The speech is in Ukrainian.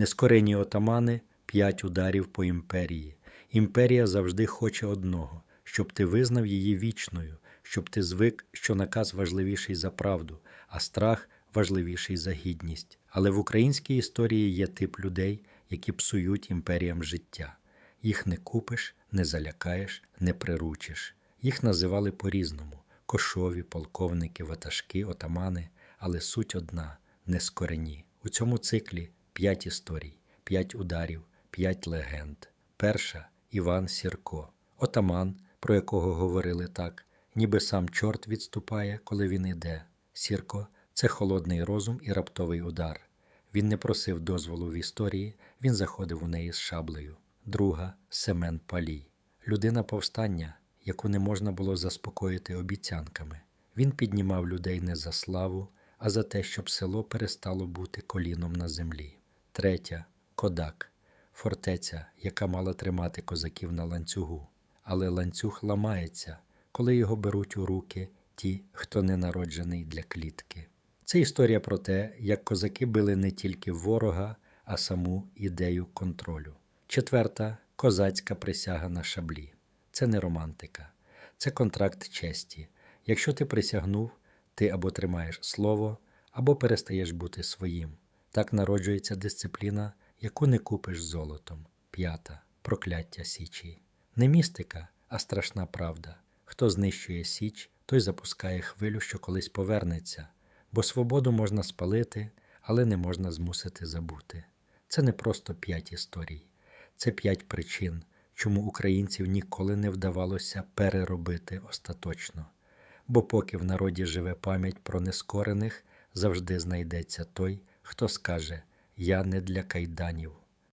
Нескорені отамани п'ять ударів по імперії. Імперія завжди хоче одного, щоб ти визнав її вічною, щоб ти звик, що наказ важливіший за правду, а страх важливіший за гідність. Але в українській історії є тип людей, які псують імперіям життя. Їх не купиш, не залякаєш, не приручиш. Їх називали по-різному: кошові, полковники, ватажки, отамани, але суть одна нескорені. У цьому циклі п'ять історій, п'ять ударів, п'ять легенд. Перша Іван Сірко, отаман, про якого говорили так, ніби сам чорт відступає, коли він іде. Сірко це холодний розум і раптовий удар. Він не просив дозволу в історії, він заходив у неї з шаблею. Друга Семен Палій, людина повстання, яку не можна було заспокоїти обіцянками. Він піднімав людей не за славу, а за те, щоб село перестало бути коліном на землі. Третя Кодак, фортеця, яка мала тримати козаків на ланцюгу. Але ланцюг ламається, коли його беруть у руки ті, хто не народжений для клітки. Це історія про те, як козаки били не тільки ворога, а саму ідею контролю. Четверта козацька присяга на шаблі. Це не романтика, це контракт честі. Якщо ти присягнув, ти або тримаєш слово, або перестаєш бути своїм. Так народжується дисципліна, яку не купиш золотом. П'ята прокляття Січі. Не містика, а страшна правда. Хто знищує Січ, той запускає хвилю, що колись повернеться, бо свободу можна спалити, але не можна змусити забути. Це не просто п'ять історій, це п'ять причин, чому українців ніколи не вдавалося переробити остаточно. Бо поки в народі живе пам'ять про нескорених, завжди знайдеться той, хто скаже: Я не для кайданів.